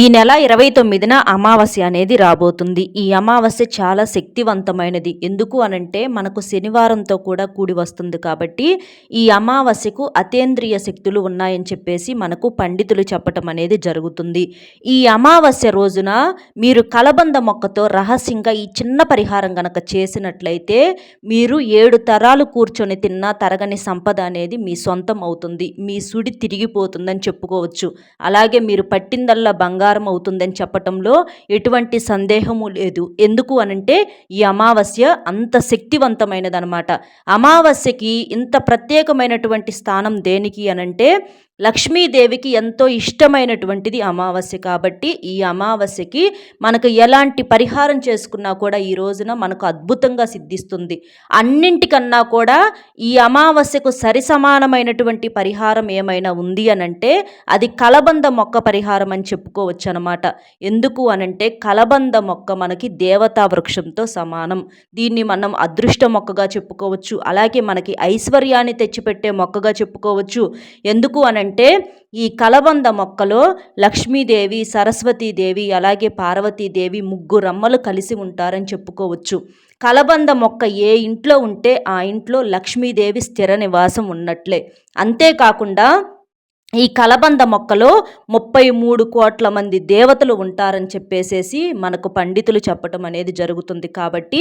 ఈ నెల ఇరవై తొమ్మిదిన అమావాస్య అనేది రాబోతుంది. ఈ అమావాస్య చాలా శక్తివంతమైనది. ఎందుకు అనంటే మనకు శనివారంతో కూడా కూడి వస్తుంది కాబట్టి ఈ అమావాస్యకు అతేంద్రియ శక్తులు ఉన్నాయని చెప్పేసి మనకు పండితులు చెప్పటం అనేది జరుగుతుంది. ఈ అమావాస్య రోజున మీరు కలబంద మొక్కతో రహస్యంగా ఈ చిన్న పరిహారం గనక చేసినట్లయితే మీరు ఏడు తరాలు కూర్చొని తిన్నా తరగని సంపద అనేది మీ సొంతం అవుతుంది. మీ సుడి తిరిగిపోతుందని చెప్పుకోవచ్చు. అలాగే మీరు పట్టిందల్లా బంగారం బంగారం అవుతుందని చెప్పటంలో ఎటువంటి సందేహము లేదు. ఎందుకు అనంటే ఈ అమావాస్య అంత శక్తివంతమైనదనమాట. అమావాస్యకి ఇంత ప్రత్యేకమైనటువంటి స్థానం దేనికి అనంటే లక్ష్మీదేవికి ఎంతో ఇష్టమైనటువంటిది అమావాస్య కాబట్టి ఈ అమావాస్యకి మనకు ఎలాంటి పరిహారం చేసుకున్నా కూడా ఈ రోజున మనకు అద్భుతంగా సిద్ధిస్తుంది. అన్నింటికన్నా కూడా ఈ అమావాస్యకు సరి సమానమైనటువంటి పరిహారం ఏమైనా ఉంది అనంటే అది కలబంద మొక్క పరిహారం అని చెప్పుకోవచ్చు అనమాట ఎందుకు అనంటే కలబంద మొక్క మనకి దేవతా వృక్షంతో సమానం. దీన్ని మనం అదృష్ట మొక్కగా చెప్పుకోవచ్చు. అలాగే మనకి ఐశ్వర్యాన్ని తెచ్చిపెట్టే మొక్కగా చెప్పుకోవచ్చు. ఎందుకు అనంటే అంటే ఈ కలబంద మొక్కలో లక్ష్మీదేవి సరస్వతీదేవి అలాగే పార్వతీదేవి ముగ్గురమ్మలు కలిసి ఉంటారని చెప్పుకోవచ్చు. కలబంద మొక్క ఏ ఇంట్లో ఉంటే ఆ ఇంట్లో లక్ష్మీదేవి స్థిర నివాసం ఉన్నట్లే. అంతేకాకుండా ఈ కలబంద మొక్కలో ముప్పై మూడు కోట్ల మంది దేవతలు ఉంటారని చెప్పేసేసి మనకు పండితులు చెప్పటం అనేది జరుగుతుంది కాబట్టి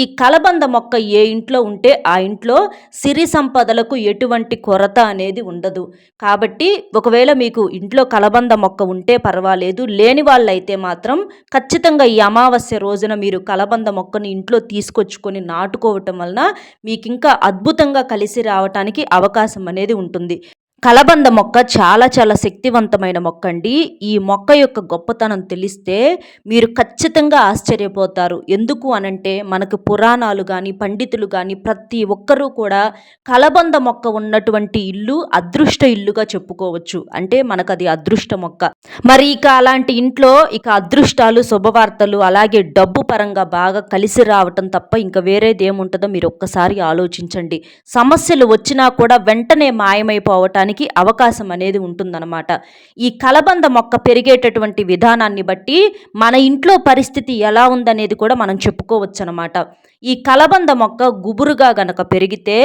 ఈ కలబంద మొక్క ఏ ఇంట్లో ఉంటే ఆ ఇంట్లో సిరి సంపదలకు ఎటువంటి కొరత అనేది ఉండదు. కాబట్టి ఒకవేళ మీకు ఇంట్లో కలబంద మొక్క ఉంటే పర్వాలేదు. లేని వాళ్ళైతే మాత్రం ఖచ్చితంగా ఈ అమావాస్య రోజున మీరు కలబంద మొక్కని ఇంట్లో తీసుకొచ్చుకొని నాటుకోవటం వలన మీకు ఇంకా అద్భుతంగా కలిసి రావటానికి అవకాశం అనేది ఉంటుంది. కలబంద మొక్క చాలా చాలా శక్తివంతమైన మొక్క అండి. ఈ మొక్క యొక్క గొప్పతనం తెలిస్తే మీరు ఖచ్చితంగా ఆశ్చర్యపోతారు. ఎందుకు అనంటే మనకు పురాణాలు కానీ పండితులు కానీ ప్రతి ఒక్కరూ కూడా కలబంద మొక్క ఉన్నటువంటి ఇల్లు అదృష్ట ఇల్లుగా చెప్పుకోవచ్చు. అంటే మనకు అది అదృష్ట మొక్క. మరి ఇక అలాంటి ఇంట్లో ఇక అదృష్టాలు శుభవార్తలు అలాగే డబ్బు పరంగా బాగా కలిసి రావటం తప్ప ఇంకా వేరేది ఏముంటుందో మీరు ఒక్కసారి ఆలోచించండి. సమస్యలు వచ్చినా కూడా వెంటనే మాయమైపోవటానికి పెరగడానికి అవకాశం అనేది ఉంటుందన్నమాట. ఈ కలబంద మొక్క పెరిగేటటువంటి విధానాన్ని బట్టి మన ఇంట్లో పరిస్థితి ఎలా ఉందనేది కూడా మనం చెప్పుకోవచ్చు అనమాట ఈ కలబంద మొక్క గుబురుగా గనక పెరిగితే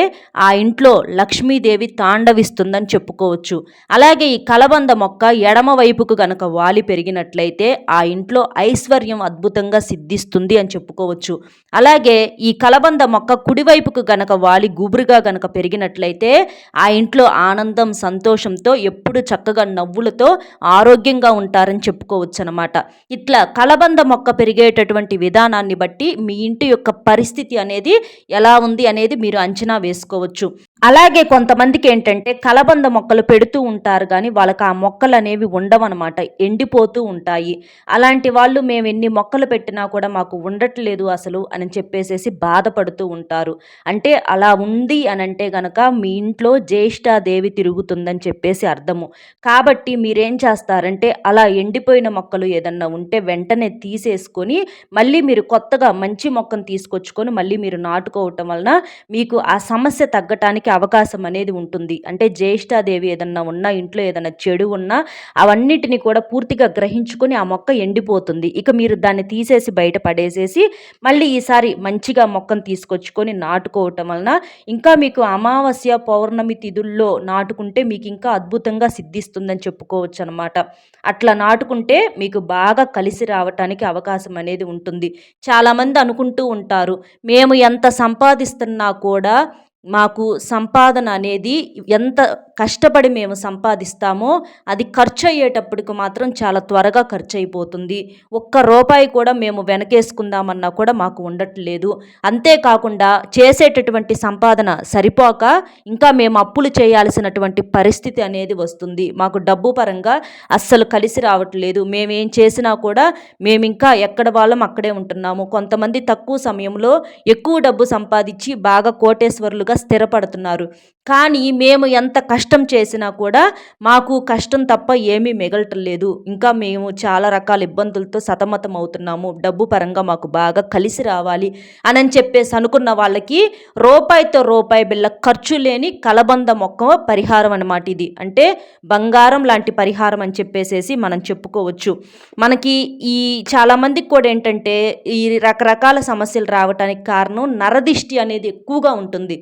ఆ ఇంట్లో లక్ష్మీదేవి తాండవిస్తుందని చెప్పుకోవచ్చు. అలాగే ఈ కలబంద మొక్క ఎడమ వైపుకు గనక వాలి పెరిగినట్లయితే ఆ ఇంట్లో ఐశ్వర్యం అద్భుతంగా సిద్ధిస్తుంది అని చెప్పుకోవచ్చు. అలాగే ఈ కలబంద మొక్క కుడివైపుకు గనక వాలి గుబురుగా గనక పెరిగినట్లయితే ఆ ఇంట్లో ఆనందం సంతోషంతో ఎప్పుడు చక్కగా నవ్వులతో ఆరోగ్యంగా ఉంటారని చెప్పుకోవచ్చు అనమాట ఇట్లా కలబంద మొక్క పెరిగేటటువంటి విధానాన్ని బట్టి మీ ఇంటి యొక్క పరిస్థితి అనేది ఎలా ఉంది అనేది మీరు అంచనా వేసుకోవచ్చు. అలాగే కొంతమందికి ఏంటంటే కలబంద మొక్కలు పెడుతూ ఉంటారు కానీ వాళ్ళకి ఆ మొక్కలు అనేవి ఉండవన్నమాట ఎండిపోతూ ఉంటాయి. అలాంటి వాళ్ళు మేము ఎన్ని మొక్కలు పెట్టినా కూడా మాకు ఉండట్లేదు అసలు అని చెప్పేసేసి బాధపడుతూ ఉంటారు. అంటే అలా ఉంది అని అంటే గనక మీ ఇంట్లో జ్యేష్ఠాదేవి తిరుగుతుందని చెప్పేసి అర్థము. కాబట్టి మీరేం చేస్తారంటే అలా ఎండిపోయిన మొక్కలు ఏదన్నా ఉంటే వెంటనే తీసేసుకొని మళ్ళీ మీరు కొత్తగా మంచి మొక్కను తీసుకొచ్చుకొని మళ్ళీ మీరు నాటుకోవటం వలన మీకు ఆ సమస్య తగ్గటానికి అవకాశం అనేది ఉంటుంది. అంటే జ్యేష్ఠాదేవి ఏదన్నా ఉన్నా ఇంట్లో ఏదైనా చెడు ఉన్నా అవన్నిటిని కూడా పూర్తిగా గ్రహించుకొని ఆ మొక్క ఎండిపోతుంది. ఇక మీరు దాన్ని తీసేసి బయట పడేసేసి మళ్ళీ ఈసారి మంచిగా మొక్కను తీసుకొచ్చుకొని నాటుకోవటం వలన ఇంకా మీకు అమావాస్య పౌర్ణమి తిథుల్లో నాటుకుంటే మీకు ఇంకా అద్భుతంగా సిద్ధిస్తుందని చెప్పుకోవచ్చు అనమాట అట్లా నాటుకుంటే మీకు బాగా కలిసి రావటానికి అవకాశం అనేది ఉంటుంది. చాలామంది అనుకుంటూ ఉంటారు మేము ఎంత సంపాదిస్తున్నా కూడా మాకు సంపాదన అనేది ఎంత కష్టపడి మేము సంపాదిస్తామో అది ఖర్చు అయ్యేటప్పటికి మాత్రం చాలా త్వరగా ఖర్చు అయిపోతుంది ఒక్క రూపాయి కూడా మేము వెనకేసుకుందామన్నా కూడా మాకు ఉండట్లేదు. అంతేకాకుండా చేసేటటువంటి సంపాదన సరిపోక ఇంకా మేము అప్పులు చేయాల్సినటువంటి పరిస్థితి అనేది వస్తుంది. మాకు డబ్బు పరంగా అస్సలు కలిసి రావట్లేదు. మేమేం చేసినా కూడా మేము ఇంకా ఎక్కడ వాళ్ళం అక్కడే ఉంటున్నాము. కొంతమంది తక్కువ సమయంలో ఎక్కువ డబ్బు సంపాదించి బాగా కోటేశ్వరులుగా స్థిరపడుతున్నారు. కానీ మేము ఎంత కష్టం చేసినా కూడా మాకు కష్టం తప్ప ఏమీ మిగలటం లేదు ఇంకా మేము చాలా రకాల ఇబ్బందులతో సతమతం అవుతున్నాము. డబ్బు పరంగా మాకు బాగా కలిసి రావాలి అని చెప్పేసి అనుకున్న వాళ్ళకి రూపాయితో రూపాయి బిళ్ళ ఖర్చు లేని కలబంద మొక్క పరిహారం అనమాట ఇది. అంటే బంగారం లాంటి పరిహారం అని చెప్పేసేసి మనం చెప్పుకోవచ్చు. మనకి ఈ చాలామందికి కూడా ఏంటంటే ఈ రకరకాల సమస్యలు రావడానికి కారణం నరదిష్టి అనేది ఎక్కువగా ఉంటుంది.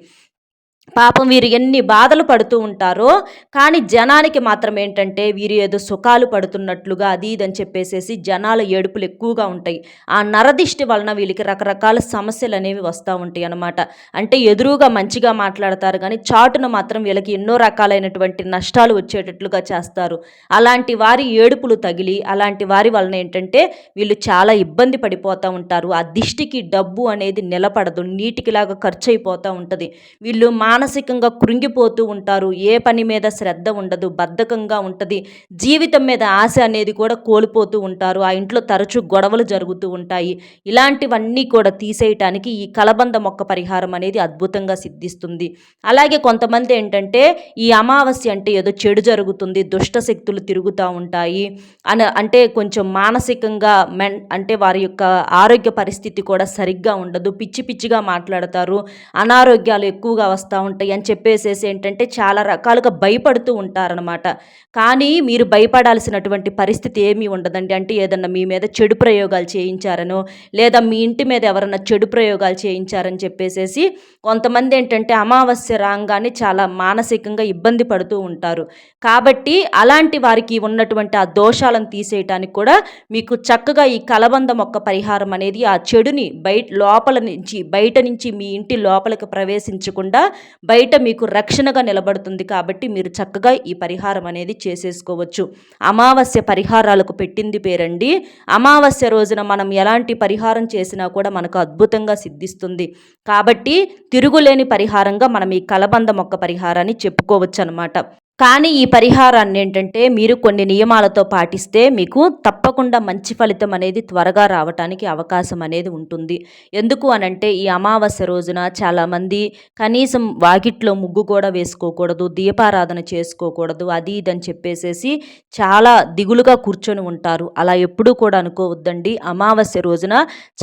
పాపం వీరు ఎన్ని బాధలు పడుతూ ఉంటారో కానీ జనానికి మాత్రం ఏంటంటే వీరు ఏదో సుఖాలు పడుతున్నట్లుగా అది ఇది అని చెప్పేసేసి జనాల ఏడుపులు ఎక్కువగా ఉంటాయి. ఆ నరదిష్టి వలన వీళ్ళకి రకరకాల సమస్యలు అనేవి వస్తూ ఉంటాయి అన్నమాట. అంటే ఎదురుగా మంచిగా మాట్లాడతారు కానీ చాటును మాత్రం వీళ్ళకి ఎన్నో రకాలైనటువంటి నష్టాలు వచ్చేటట్లుగా చేస్తారు. అలాంటి వారి ఏడుపులు తగిలి అలాంటి వారి వలన ఏంటంటే వీళ్ళు చాలా ఇబ్బంది పడిపోతూ ఉంటారు. ఆ దిష్టికి డబ్బు అనేది నిలబడదు నీటికిలాగా ఖర్చు అయిపోతూ ఉంటుంది. వీళ్ళు మా మానసికంగా కృంగిపోతూ ఉంటారు. ఏ పని మీద శ్రద్ధ ఉండదు బద్ధకంగా ఉంటుంది. జీవితం మీద ఆశ అనేది కూడా కోల్పోతూ ఉంటారు. ఆ ఇంట్లో తరచూ గొడవలు జరుగుతూ ఉంటాయి. ఇలాంటివన్నీ కూడా తీసేయటానికి ఈ కలబంద మొక్క పరిహారం అనేది అద్భుతంగా సిద్ధిస్తుంది. అలాగే కొంతమంది ఏంటంటే ఈ అమావాస్య అంటే ఏదో చెడు జరుగుతుంది దుష్ట శక్తులు తిరుగుతూ ఉంటాయి అని అంటే కొంచెం మానసికంగా మెన్ అంటే వారి యొక్క ఆరోగ్య పరిస్థితి కూడా సరిగ్గా ఉండదు. పిచ్చి పిచ్చిగా మాట్లాడతారు. అనారోగ్యాలు ఎక్కువగా వస్తూ ఉంటాయి అని చెప్పేసేసి ఏంటంటే చాలా రకాలుగా భయపడుతూ ఉంటారనమాట కానీ మీరు భయపడాల్సినటువంటి పరిస్థితి ఏమీ ఉండదండి. అంటే ఏదన్నా మీ మీద చెడు ప్రయోగాలు చేయించారనో లేదా మీ ఇంటి మీద ఎవరన్నా చెడు ప్రయోగాలు చేయించారని చెప్పేసేసి కొంతమంది ఏంటంటే అమావాస్య రాగానే చాలా మానసికంగా ఇబ్బంది పడుతూ ఉంటారు. కాబట్టి అలాంటి వారికి ఉన్నటువంటి ఆ దోషాలను తీసేయటానికి కూడా మీకు చక్కగా ఈ కలబంద మొక్క పరిహారం అనేది ఆ చెడుని బయట లోపల నుంచి బయట నుంచి మీ ఇంటి లోపలికి ప్రవేశించకుండా బయట మీకు రక్షణగా నిలబడుతుంది కాబట్టి మీరు చక్కగా ఈ పరిహారం అనేది చేసేసుకోవచ్చు. అమావాస్య పరిహారాలకు పెట్టింది పేరండి. అమావాస్య రోజున మనం ఎలాంటి పరిహారం చేసినా కూడా మనకు అద్భుతంగా సిద్ధిస్తుంది. కాబట్టి తిరుగులేని పరిహారంగా మనం ఈ కలబంద మొక్క పరిహారాన్ని చెప్పుకోవచ్చు అనమాట కానీ ఈ పరిహారాన్ని ఏంటంటే మీరు కొన్ని నియమాలతో పాటిస్తే మీకు తప్పకుండా మంచి ఫలితం అనేది త్వరగా రావటానికి అవకాశం అనేది ఉంటుంది. ఎందుకు అనంటే ఈ అమావాస్య రోజున చాలామంది కనీసం వాకిట్లో ముగ్గు కూడా వేసుకోకూడదు దీపారాధన చేసుకోకూడదు అది ఇదని చెప్పేసేసి చాలా దిగులుగా కూర్చొని ఉంటారు. అలా ఎప్పుడూ కూడా అనుకోవద్దండి. అమావాస్య రోజున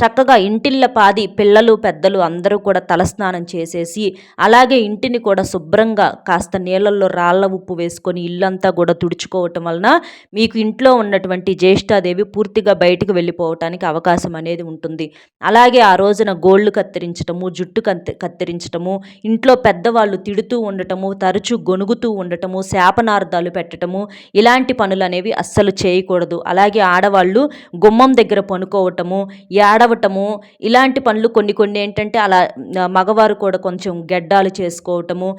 చక్కగా ఇంటిళ్ళ పాది పిల్లలు పెద్దలు అందరూ కూడా తలస్నానం చేసేసి అలాగే ఇంటిని కూడా శుభ్రంగా కాస్త నీళ్ళల్లో రాళ్ళ ఉప్పు వేసుకొని ఇల్లంతా కూడా తుడుచుకోవటం వలన మీకు ఇంట్లో ఉన్నటువంటి జ్యేష్ఠాదేవి పూర్తిగా బయటకు వెళ్ళిపోవటానికి అవకాశం అనేది ఉంటుంది. అలాగే ఆ రోజున గోళ్ళు కత్తిరించటము జుట్టు కత్తిరించటము ఇంట్లో పెద్దవాళ్ళు తిడుతూ ఉండటము తరచూ గొనుగుతూ ఉండటము శాపనార్థాలు పెట్టటము ఇలాంటి పనులు అనేవి అస్సలు చేయకూడదు. అలాగే ఆడవాళ్ళు గుమ్మం దగ్గర పనుకోవటము ఏడవటము ఇలాంటి పనులు కొన్ని కొన్ని ఏంటంటే అలా మగవారు కూడా కొంచెం గెడ్డాలు చేసుకోవటము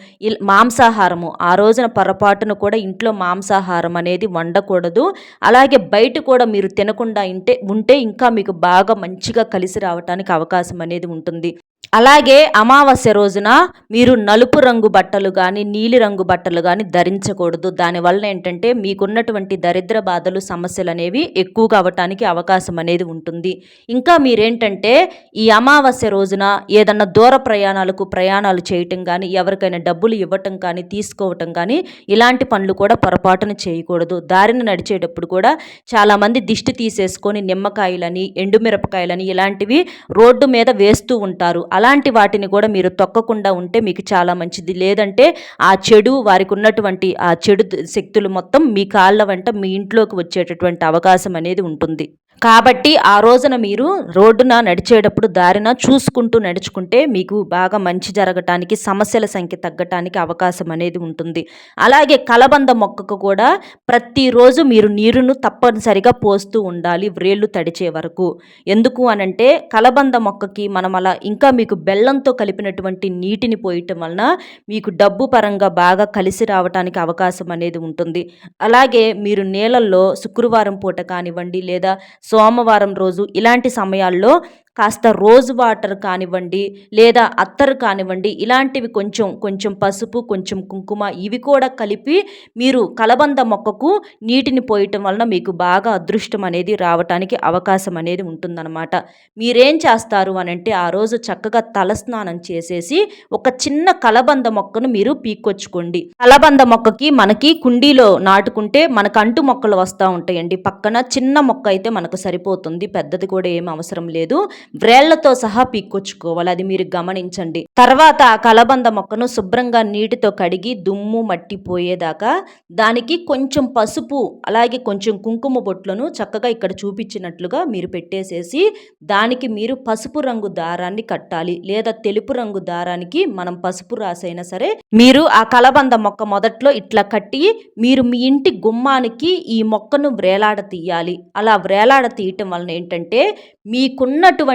మాంసాహారము ఆ రోజున పర పొరపాటును కూడా ఇంట్లో మాంసాహారం అనేది వండకూడదు. అలాగే బయట కూడా మీరు తినకుండా ఇంటే ఉంటే ఇంకా మీకు బాగా మంచిగా కలిసి రావడానికి అవకాశం అనేది ఉంటుంది. అలాగే అమావాస్య రోజున మీరు నలుపు రంగు బట్టలు కానీ నీలి రంగు బట్టలు కానీ ధరించకూడదు. దానివల్ల ఏంటంటే మీకున్నటువంటి దరిద్ర బాధలు సమస్యలు అనేవి ఎక్కువగా అవటానికి అవకాశం అనేది ఉంటుంది. ఇంకా మీరేంటంటే ఈ అమావాస్య రోజున ఏదన్నా దూర ప్రయాణాలకు ప్రయాణాలు చేయటం కానీ ఎవరికైనా డబ్బులు ఇవ్వటం కానీ తీసుకోవటం కానీ ఇలాంటి పనులు కూడా పొరపాటున చేయకూడదు. దారిన నడిచేటప్పుడు కూడా చాలామంది దిష్టి తీసేసుకొని నిమ్మకాయలని ఎండుమిరపకాయలని ఇలాంటివి రోడ్డు మీద వేస్తూ ఉంటారు. అలాంటి వాటిని కూడా మీరు తొక్కకుండా ఉంటే మీకు చాలా మంచిది. లేదంటే ఆ చెడు వారికి ఉన్నటువంటి ఆ చెడు శక్తులు మొత్తం మీ కాళ్ళ వెంట మీ ఇంట్లోకి వచ్చేటటువంటి అవకాశం అనేది ఉంటుంది. కాబట్టి ఆ రోజున మీరు రోడ్డున నడిచేటప్పుడు దారిన చూసుకుంటూ నడుచుకుంటే మీకు బాగా మంచి జరగటానికి సమస్యల సంఖ్య తగ్గటానికి అవకాశం అనేది ఉంటుంది. అలా అలాగే కలబంద మొక్కకు కూడా ప్రతిరోజు మీరు నీరును తప్పనిసరిగా పోస్తూ ఉండాలి వ్రేళ్ళు తడిచే వరకు. ఎందుకు అనంటే కలబంద మొక్కకి మనం అలా ఇంకా మీకు బెల్లంతో కలిపినటువంటి నీటిని పోయటం వలన మీకు డబ్బు పరంగా బాగా కలిసి రావటానికి అవకాశం అనేది ఉంటుంది. అలాగే మీరు నీళ్ళల్లో శుక్రవారం పూట కానివ్వండి లేదా సోమవారం రోజు ఇలాంటి సమయాల్లో కాస్త రోజ్ వాటర్ కానివ్వండి లేదా అత్తరు కానివ్వండి ఇలాంటివి కొంచెం కొంచెం పసుపు కొంచెం కుంకుమ ఇవి కూడా కలిపి మీరు కలబంద మొక్కకు నీటిని పోయటం వలన మీకు బాగా అదృష్టం అనేది రావటానికి అవకాశం అనేది ఉంటుందన్నమాట. మీరేం చేస్తారు అని అంటే ఆ రోజు చక్కగా తలస్నానం చేసేసి ఒక చిన్న కలబంద మొక్కను మీరు పీక్కొచ్చుకోండి. కలబంద మొక్కకి మనకి కుండీలో నాటుకుంటే మనకు అంటు మొక్కలు వస్తూ ఉంటాయండి. పక్కన చిన్న మొక్క అయితే మనకు సరిపోతుంది. పెద్దది కూడా ఏం అవసరం లేదు. వ్రేళ్ళతో సహా పీక్కొచ్చుకోవాలి. అది మీరు గమనించండి. తర్వాత ఆ కలబంద మొక్కను శుభ్రంగా నీటితో కడిగి దుమ్ము మట్టి పోయేదాకా దానికి కొంచెం పసుపు అలాగే కొంచెం కుంకుమ బొట్లను చక్కగా ఇక్కడ చూపించినట్లుగా మీరు పెట్టేసేసి దానికి మీరు పసుపు రంగు దారాన్ని కట్టాలి. లేదా తెలుపు రంగు దారానికి మనం పసుపు రాసైనా సరే మీరు ఆ కలబంద మొక్క మొదట్లో ఇట్లా కట్టి మీరు మీ ఇంటి గుమ్మానికి ఈ మొక్కను వ్రేలాడ తీయాలి అలా వ్రేలాడ తీయటం వలన ఏంటంటే మీకున్నటువంటి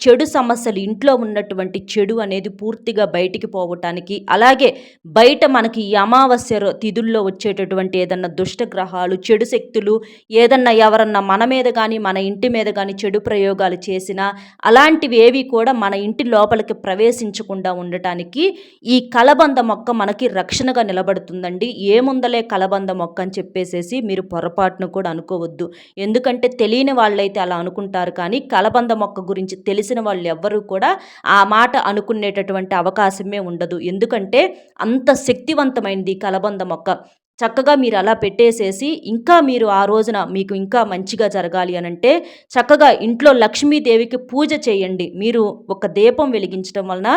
చెడు సమస్యలు ఇంట్లో ఉన్నటువంటి చెడు అనేది పూర్తిగా బయటికి పోవటానికి అలాగే బయట మనకి ఈ అమావాస్య తిథుల్లో వచ్చేటటువంటి ఏదన్నా దుష్టగ్రహాలు చెడు శక్తులు ఏదన్నా ఎవరన్నా మన మీద కానీ మన ఇంటి మీద కానీ చెడు ప్రయోగాలు చేసినా అలాంటివి ఏవి కూడా మన ఇంటి లోపలికి ప్రవేశించకుండా ఉండటానికి ఈ కలబంద మొక్క మనకి రక్షణగా నిలబడుతుందండి. ఏముందలే కలబంద మొక్క అని చెప్పేసేసి మీరు పొరపాటును కూడా అనుకోవద్దు. ఎందుకంటే తెలియని వాళ్ళైతే అలా అనుకుంటారు కానీ కలబంద మొక్క గురించి తెలిసిన వాళ్ళు ఎవ్వరూ కూడా ఆ మాట అనుకునేటటువంటి అవకాశమే ఉండదు. ఎందుకంటే అంత శక్తివంతమైనది కలబంద మొక్క. చక్కగా మీరు అలా పెట్టేసేసి ఇంకా మీరు ఆ రోజున మీకు ఇంకా మంచిగా జరగాలి అని అంటే చక్కగా ఇంట్లో లక్ష్మీదేవికి పూజ చేయండి. మీరు ఒక దీపం వెలిగించడం వలన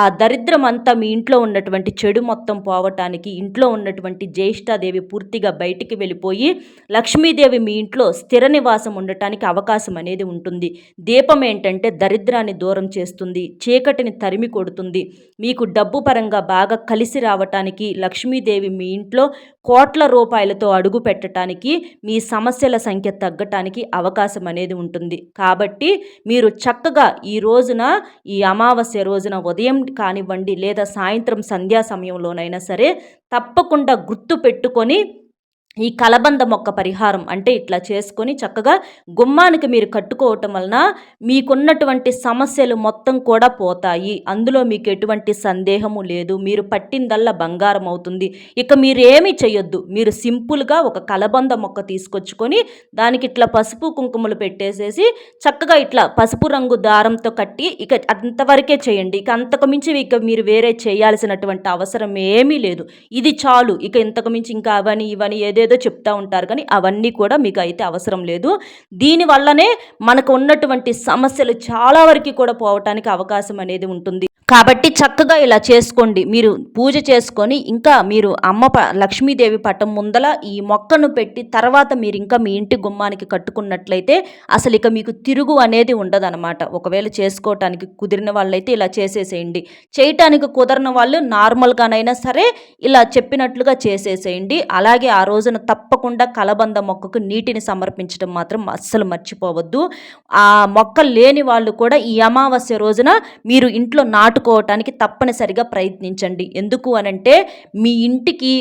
ఆ దరిద్రం అంతా మీ ఇంట్లో ఉన్నటువంటి చెడు మొత్తం పోవటానికి ఇంట్లో ఉన్నటువంటి జ్యేష్ఠాదేవి పూర్తిగా బయటికి వెళ్ళిపోయి లక్ష్మీదేవి మీ ఇంట్లో స్థిర నివాసం ఉండటానికి అవకాశం అనేది ఉంటుంది. దీపం ఏంటంటే దరిద్రాన్ని దూరం చేస్తుంది చీకటిని తరిమి కొడుతుంది. మీకు డబ్బు పరంగా బాగా కలిసి రావటానికి లక్ష్మీదేవి మీ ఇంట్లో కోట్ల రూపాయలతో అడుగు పెట్టడానికి మీ సమస్యల సంఖ్య తగ్గటానికి అవకాశం అనేది ఉంటుంది. కాబట్టి మీరు చక్కగా ఈ రోజున ఈ అమావాస్య రోజున ఉదయం కానివ్వండి లేదా సాయంత్రం సంధ్యా సమయంలోనైనా సరే తప్పకుండా గుర్తు పెట్టుకొని ఈ కలబంద మొక్క పరిహారం అంటే ఇట్లా చేసుకొని చక్కగా గుమ్మానికి మీరు కట్టుకోవటం వలన మీకున్నటువంటి సమస్యలు మొత్తం కూడా పోతాయి. అందులో మీకు ఎటువంటి సందేహము లేదు. మీరు పట్టిందల్లా బంగారం అవుతుంది. ఇక మీరేమీ ఏమీ చేయొద్దు మీరు సింపుల్గా ఒక కలబంద మొక్క తీసుకొచ్చుకొని దానికి ఇట్లా పసుపు కుంకుమలు పెట్టేసేసి చక్కగా ఇట్లా పసుపు రంగు దారంతో కట్టి ఇక అంతవరకే చేయండి. ఇక అంతకు మించి ఇక మీరు వేరే చేయాల్సినటువంటి అవసరం ఏమీ లేదు. ఇది చాలు. ఇక ఇంతకు మించి ఇంకా అవని ఇవని ఏదో ఏదేదో చెప్తూ ఉంటారు. కానీ అవన్నీ కూడా మీకు అయితే అవసరం లేదు. దీనివల్లనే మనకు ఉన్నటువంటి సమస్యలు చాలా వరకు కూడా పోవటానికి అవకాశం అనేది ఉంటుంది. కాబట్టి చక్కగా ఇలా చేసుకోండి. మీరు పూజ చేసుకొని ఇంకా మీరు అమ్మ ప లక్ష్మీదేవి పట్టం ముందల ఈ మొక్కను పెట్టి తర్వాత మీరు ఇంకా మీ ఇంటి గుమ్మానికి కట్టుకున్నట్లయితే అసలు ఇక మీకు తిరుగు అనేది ఉండదనమాట ఒకవేళ చేసుకోవటానికి కుదిరిన వాళ్ళైతే ఇలా చేసేసేయండి. చేయటానికి కుదరిన వాళ్ళు నార్మల్గానైనా సరే ఇలా చెప్పినట్లుగా చేసేసేయండి. అలాగే ఆ రోజున తప్పకుండా కలబంద మొక్కకు నీటిని సమర్పించడం మాత్రం అస్సలు మర్చిపోవద్దు. ఆ మొక్క లేని వాళ్ళు కూడా ఈ అమావాస్య రోజున మీరు ఇంట్లో నాటు నాటుకోవటానికి తప్పనిసరిగా ప్రయత్నించండి. ఎందుకు అనంటే మీ ఇంటికి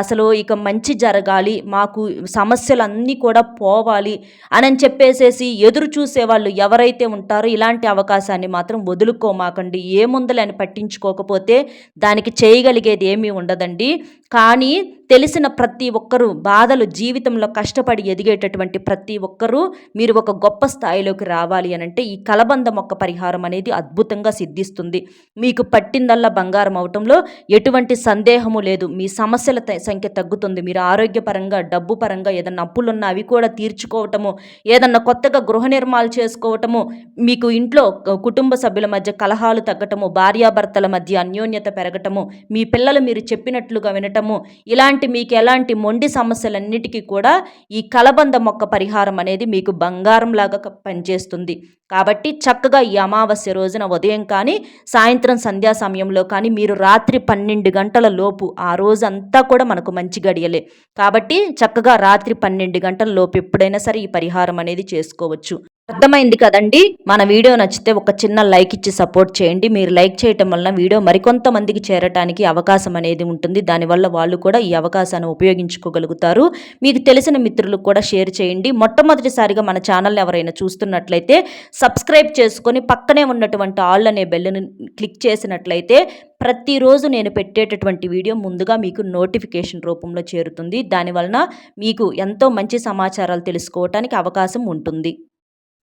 అసలు ఇక మంచి జరగాలి మాకు సమస్యలన్నీ కూడా పోవాలి అని చెప్పేసేసి ఎదురు చూసేవాళ్ళు ఎవరైతే ఉంటారో ఇలాంటి అవకాశాన్ని మాత్రం వదులుకోమాకండి. ఏముందలని పట్టించుకోకపోతే దానికి చేయగలిగేది ఏమీ ఉండదండి. కానీ తెలిసిన ప్రతి ఒక్కరూ బాధలు జీవితంలో కష్టపడి ఎదిగేటటువంటి ప్రతి ఒక్కరూ మీరు ఒక గొప్ప స్థాయిలోకి రావాలి అని అంటే ఈ కలబంద మొక్క పరిహారం అనేది అద్భుతంగా సిద్ధిస్తుంది. మీకు పట్టిందల్లా బంగారం అవటంలో ఎటువంటి సందేహము లేదు. మీ సమస్యల సంఖ్య తగ్గుతుంది. మీరు ఆరోగ్యపరంగా డబ్బు పరంగా ఏదన్నా అప్పులున్నా అవి కూడా తీర్చుకోవటము ఏదన్నా కొత్తగా గృహ నిర్మాణాలు చేసుకోవటము మీకు ఇంట్లో కుటుంబ సభ్యుల మధ్య కలహాలు తగ్గటము భార్యాభర్తల మధ్య అన్యోన్యత పెరగటము మీ పిల్లలు మీరు చెప్పినట్లుగా వినటము ఇలాంటి మీకు ఎలాంటి మొండి సమస్యలన్నిటికీ కూడా ఈ కలబంద మొక్క పరిహారం అనేది మీకు బంగారంలాగా పనిచేస్తుంది. కాబట్టి చక్కగా ఈ అమావాస్య రోజున ఉదయం కానీ సాయంత్రం సంధ్యా సమయంలో కానీ మీరు రాత్రి పన్నెండు గంటల లోపు ఆ రోజంతా కూడా మనకు మంచి గడియలే. కాబట్టి చక్కగా రాత్రి పన్నెండు గంటల లోపు ఎప్పుడైనా సరే ఈ పరిహారం అనేది చేసుకోవచ్చు. అర్థమైంది కదండి? మన వీడియో నచ్చితే ఒక చిన్న లైక్ ఇచ్చి సపోర్ట్ చేయండి. మీరు లైక్ చేయటం వలన వీడియో మరికొంతమందికి చేరటానికి అవకాశం అనేది ఉంటుంది. దానివల్ల వాళ్ళు కూడా ఈ అవకాశాన్ని ఉపయోగించుకోగలుగుతారు. మీకు తెలిసిన మిత్రులకు కూడా షేర్ చేయండి. మొట్టమొదటిసారిగా మన ఛానల్ ఎవరైనా చూస్తున్నట్లయితే సబ్స్క్రైబ్ చేసుకొని పక్కనే ఉన్నటువంటి ఆల్ అనే బెల్లుని క్లిక్ చేసినట్లయితే ప్రతిరోజు నేను పెట్టేటటువంటి వీడియో ముందుగా మీకు నోటిఫికేషన్ రూపంలో చేరుతుంది. దానివలన మీకు ఎంతో మంచి సమాచారాలు తెలుసుకోవటానికి అవకాశం ఉంటుంది.